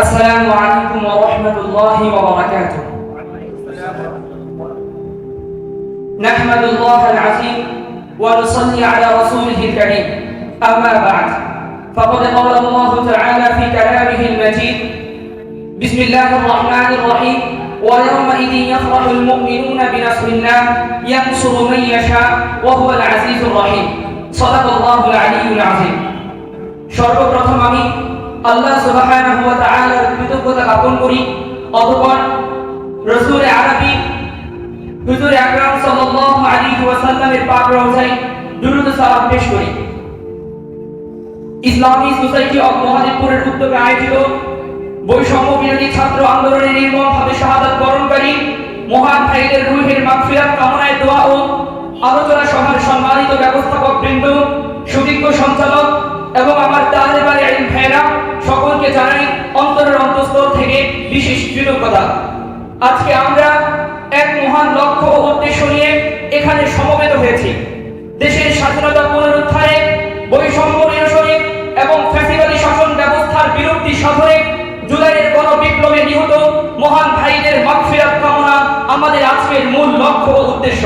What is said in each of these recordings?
السلام عليكم ورحمة الله وبركاته نحمد الله العظيم ونصلي على رسوله الكريم أما بعد فقد قال الله تعالى في كلامه المجيد بسم الله الرحمن الرحيم ويومئذ يفرح المؤمنون بنصر الله ينصر من يشاء وهو العزيز الرحيم صدق الله العلي العظيم সর্বপ্রথম আমি আল্লাহ সুবহানাহু ওয়া তাআলার কৃতজ্ঞতা জ্ঞাপন করি। অতঃপর রাসূল আরবি হুজুর আকরাম সাল্লাল্লাহু আলাইহি ওয়াসাল্লামের পাক রওজায় দুরূদ সালাম পেশ করি। ইসলামী সোসাইটি অব মহাদেবপুরের উদ্যোগে আয়োজিত বৈষম্য বিরোধী ছাত্র আন্দোলনের নির্মমভাবে শাহাদাত বরণকারী মহান ভাইদের রুহের মাগফিরাত কামনায় দোয়া ও আলোচনা সভার সম্মানিত ব্যবস্থাপক বৃন্দ সুবিজ্ঞ সঞ্চালক এবং আমার আইন ভাইরা কৃতজ্ঞতা আজকে আমরা এক মহান লক্ষ্য ও উদ্দেশ্য নিয়ে এখানে সমবেত হয়েছি। দেশের স্বাধীনতা পুনরুদ্ধারে বৈষম্য নিরসনে এবং ফ্যাসিবাদী শাসন ব্যবস্থার বিরুদ্ধে সাধনে জুলাইয়ের গণবিপ্লবে নিহত মহান ভাইদের মাগফিরাত কামনা আমাদের আজকের মূল লক্ষ্য ও উদ্দেশ্য।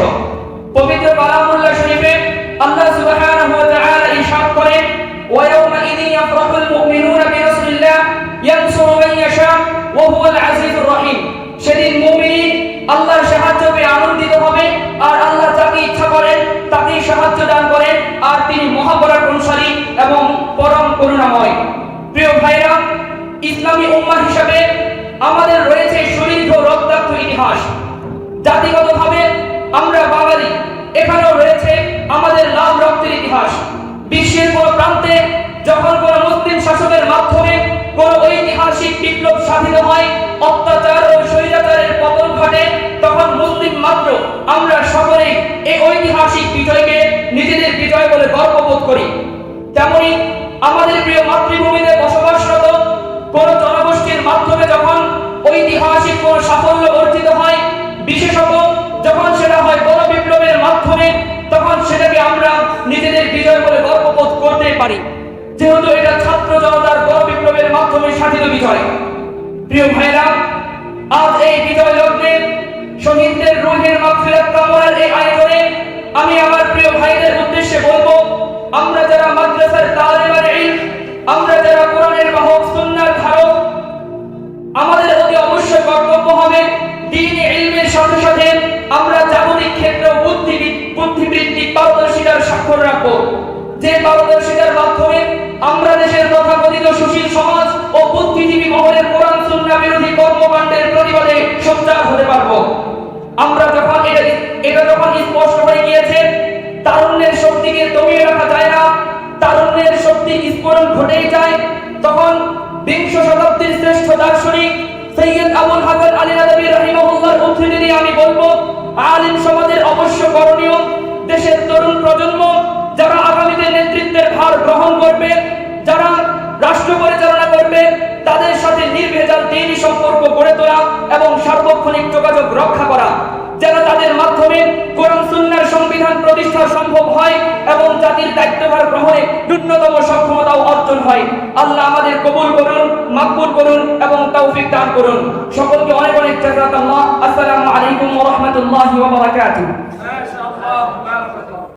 আনন্দিত হবে আর আল্লাহ যাকে ইচ্ছা করেন, তাকেই সাহায্য দান করেন, আর তিনি মহাপরাক্রমশালী এবং পরম করুণাময়। প্রিয় ভাইরা, ইসলামী উম্মাহ হিসাবে আমাদের রয়েছে সুদীর্ঘ রক্তাক্ত ইতিহাস। জাতিগতভাবে মাত্র আমরা সকলেই এই ঐতিহাসিক বিজয়কে নিজেদের বিজয় বলে গর্ববোধ করি। তেমনি আমাদের প্রিয় মাতৃভূমিতে বসবাসরত কোন জনগোষ্ঠীর মাধ্যমে যখন ঐতিহাসিক কোন সাফল্য অর্জিত হয়, বিশেষত যখন সেটা হয় গণ বিপ্লবের মাধ্যমে, তখন সেটাকে আমরা নিজেদের বিজয় বলে গর্ববোধ করতে পারি। যেহেতু এটা ছাত্র জনতার গণ বিপ্লবের মাধ্যমে সাধিত বিজয়। প্রিয় ভাইরা আজ এই বিজয় মাদ্রাসার তালিবান ইলম আমরা যারা কোরআনের বাহক সুন্নাহর ধারক, আমাদের অতি অবশ্যই কর্তব্য হবে দিন ইলমের সাথে সাথে আমরা জাগতিক ক্ষেত্রে বুদ্ধি বুদ্ধিবৃত্তিক পারদর্শিতার স্বাক্ষর রাখব। যে পারদর্শিতার মাধ্যমে আমরা দেশের তথাকথিত সুশীল সমাজ ও বুদ্ধিজীবী মহলের কোরআন সুন্নাহ বিরোধী কর্মকাণ্ডের প্রতিবাদে সোচ্চার হতে পারব। আমরা শক্তি স্ফোরণ ঘটেই যায়, তখন বিংশ শতাব্দীর শ্রেষ্ঠ দার্শনিক সৈয়দ আবুল হাসান আলী নদী রহিমাহুল্লাহর উদ্ধৃতি দিয়ে আমি বলব, আলিম সমাজের অবশ্য করণীয় দেশের তরুণ প্রজন্ম যারা আগামীতে নেতৃত্বের ভার গ্রহণ করবে, যারা রাষ্ট্র পরিচালনা করবে, তাদের সাথে নির্ভেজাল দিনই সম্পর্ক গড়ে তোলা এবং সার্বক্ষণিক যোগাযোগ রক্ষা করা, যেন তাদের মাধ্যমে কোরআন সুন্নাহর সংবিধান প্রতিষ্ঠা সম্ভব হয় এবং জাতির দায়িত্বভার গ্রহণে ন্যূনতম অর্জন হয়। আল্লাহ আমাদের কবুল করুন মাকবুল করুন এবং তৌফিক দান করুন। সকলকে অনেক অনেক জাযাকাল্লাহ আসসালামু আলাইকুম ওয়া রাহমাতুল্লাহি ওয়া বারাকাতুহু।